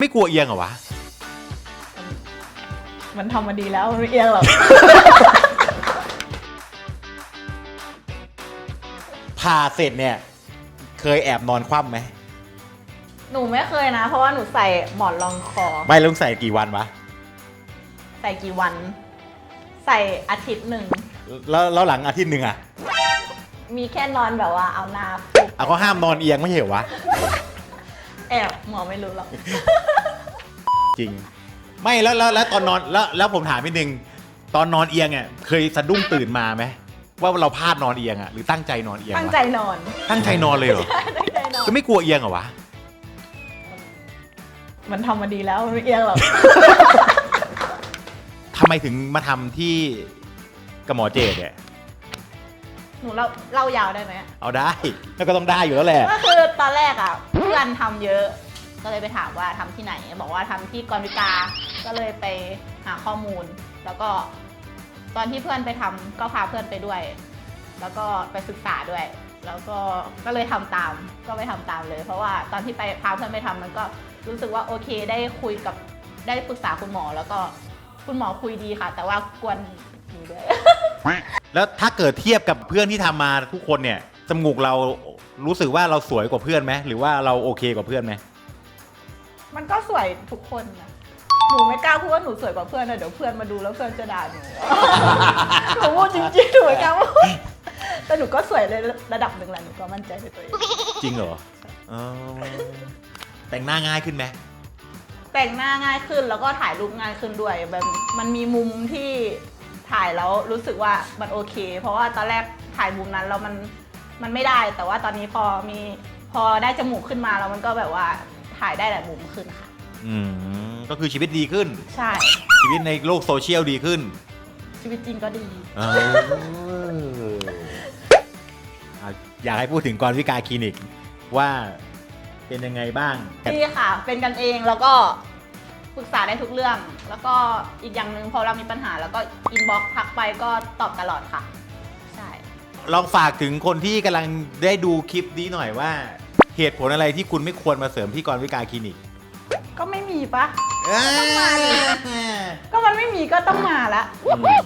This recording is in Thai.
ไม่กลัวเอียงเหรอวะ มันทำมาดีแล้วมันไม่เอียงหรอก ผ่าเสร็จเนี่ย เคยแอบนอนคว่ำไหม หนูไม่เคยนะ เพราะว่าหนูใส่หมอนรองคอ ไม่แล้วใส่กี่วันวะ ใส่กี่วัน ใส่อาทิตย์หนึ่ง แล้วแล้วหลังอาทิตย์หนึ่งอะมีแค่นอนแบบว่าเอาหน้าปุ๊บเอาก็ห้ามนอนเอียงไม่ใช่เหรอวะ แอบหมอไม่รู้หรอก จริง ไม่แล้วแล้วแล้วตอนนอนแล้วแล้วผมถามนิดนึงตอนนอนเอียงอะเคยสะดุ้งตื่นมาไหมว่าเราพลาดนอนเอียงอะหรือตั้งใจนอนเอียงตั้งวะใจนอน ตั้งใจนอนเลยเหรอตั้งใจนอน ก็ไม่กลัวเอียงเหรอวะมันทำมาดีแล้วมันไม่เอียงหรอก ทำไมถึงมาทำที่กับหมอเจดเนี่ยหนูเล่าเล่ายาวได้ไหมเอาได้แล้วก็ต้องได้อยู่แล้วแหละ ก็คือตอนแรกอะเพื่อนทำเยอะ ก็เลยไปถามว่าทำที่ไหน บอกว่าทำที่กรวิกา ก็เลยไปหาข้อมูล แล้วก็ตอนที่เพื่อนไปทำก็พาเพื่อนไปด้วย แล้วก็ไปศึกษาด้วย แล้วก็ก็เลยทำตาม ก็ไปทำตามเลย เพราะว่าตอนที่ไปพาเพื่อนไปทำมันก็รู้สึกว่าโอเคได้คุยกับได้ปรึกษาคุณหมอ แล้วก็คุณหมอคุยดีค่ะ แต่ว่ากวนหนูด้วยแล้วถ้าเกิดเทียบกับเพื่อนที่ทำมาทุกคนเนี่ยจมูกเรารู้สึกว่าเราสวยกว่าเพื่อนไหมหรือว่าเราโอเคกว่าเพื่อนไหม มันก็สวยทุกคนนะหนูไม่กล้าพูดว่าหนูสวยกว่าเพื่อนนะเดี๋ยวเพื่อนมาดูแล้วเพื่อนจะด่าหนูหนูพูดจริงๆหนูไม่กล้าพูดแต่หนูก็สวยในระดับหนึ่งแหละหนูก็มั่นใจในตัวเองจริงเหรอเออแต่งหน้าง่ายขึ้นไหมแต่งหน้าง่ายขึ้นแล้วก็ถ่ายรูปง่ายขึ้นด้วยแบบมันมีมุมที่ถ่ายแล้วรู้สึกว่ามันโอเค เพราะว่าตอนแรกถ่ายมุมนั้นแล้วมันมันไม่ได้ แต่ว่าตอนนี้พอมีพอได้จมูกขึ้นมาแล้วมันก็แบบว่า ถ่ายได้หลายมุมขึ้นค่ะ อืมก็คือชีวิตดีขึ้น ใช่ ชีวิตในโลกโซเชียลดีขึ้นชีวิตจริงก็ดี เอออะอยากให้พูดถึงกรวิกาคลินิกว่าเป็นยังไงบ้าง ดีค่ะ เป็นกันเองแล้วก็ปรึกษาได้ทุกเรื่อง แล้วก็อีกอย่างหนึ่งพอเรามีปัญหา แล้วก็อินบ็อกทักไปก็ตอบตลอดค่ะ ใช่ ลองฝากถึงคนที่กำลังได้ดูคลิปนี้หน่อยว่า เหตุผลอะไรที่คุณไม่ควรมาเสริมที่กรวิกาคลินิกก็ไม่มีปะเอ้ยต้องมาดิ ก็มันไม่มีก็ต้องมาละอืม